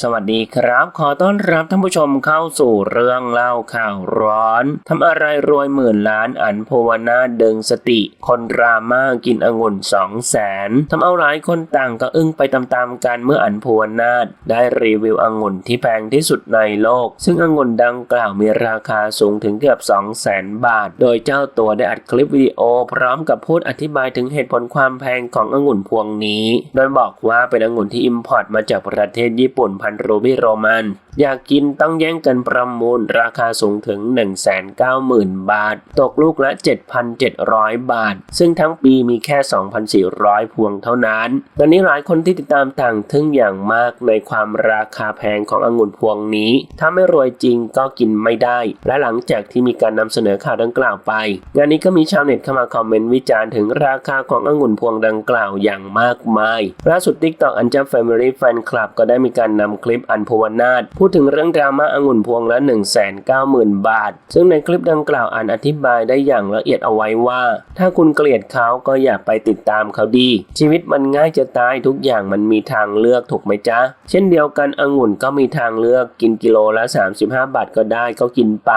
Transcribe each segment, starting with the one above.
สวัสดีครับ ขอต้อนรับท่านผู้ชมเข้าสู่เรื่องเล่าข่าวร้อนทำอะไรรวยหมื่นล้านอันภวนาเดึงสติ คนดราม่ากินองุ่นสองแสนทำเอาหลายคนต่างก็อึ้งไปตามๆกันเมื่ออันภวนาได้รีวิวองุ่นที่แพงที่สุดในโลก ซึ่งองุ่นดังกล่าวมีราคาสูงถึงเกือบ2 0 0แสนบาท โดยเจ้าตัวได้อัดคลิปวิดีโอ พร้อมกับพูดอธิบายถึงเหตุผลความแพงขององุ่นพวงนี้ โดยบอกว่าเป็นองุ่นที่อิมพอร์ตมาจากประเทศญี่ปุ่นพันรูบี้โรมัน อยากกินต้องแย่งกันประมูลราคาสูงถึง 190,000 บาท ตกลูกละ 7,700 บาท ซึ่งทั้งปีมีแค่ 2,400 พวงเท่านั้นตอนนี้หลายคนที่ติดตามต่างทึ่งอย่างมากในความราคาแพงขององุ่นพวงนี้ ถ้าไม่รวยจริงก็กินไม่ได้ และหลังจากที่มีการนำเสนอข่าวดังกล่าวไป งานนี้ก็มีชาวเน็ตเข้ามาคอมเมนต์วิจารณ์ถึงราคาขององุ่นพวงดังกล่าวอย่างมากมาย ล่าสุด TikTok อันจับ Family Fan Club ก็ได้มีการนำคลิปอันภวนาถพูดถึงเรื่องดราม่าองุ่นพวงละ 190,000 บาท ซึ่งในคลิปดังกล่าวอ่านอธิบายได้อย่างละเอียดเอาไว้ว่า ถ้าคุณเกลียดเขาก็อย่าไปติดตามเขาดี ชีวิตมันง่ายจะตายทุกอย่างมันมีทางเลือกถูกไหมจ๊ะ เช่นเดียวกันองุ่นก็มีทางเลือกกินกิโลละ 35 บาทก็ได้ก็กินไป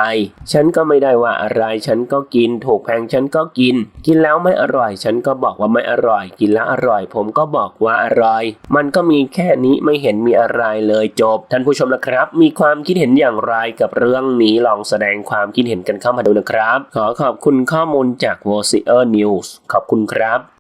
ฉันก็ไม่ได้ว่าอะไรฉันก็กินถูกแพงฉันก็กิน กินแล้วไม่อร่อย ฉันก็บอกว่าไม่อร่อย กินแล้วอร่อย ผมก็บอกว่าอร่อย มันก็มีแค่นี้ไม่เห็นมีอะไรเลยจบ ท่านผู้ชมนะครับ มีความคิดเห็นอย่างไรกับเรื่องนี้ลองแสดงความคิดเห็นกันเข้ามาดูนะครับ ขอขอบคุณข้อมูลจาก v o c e r News ขอบคุณครับ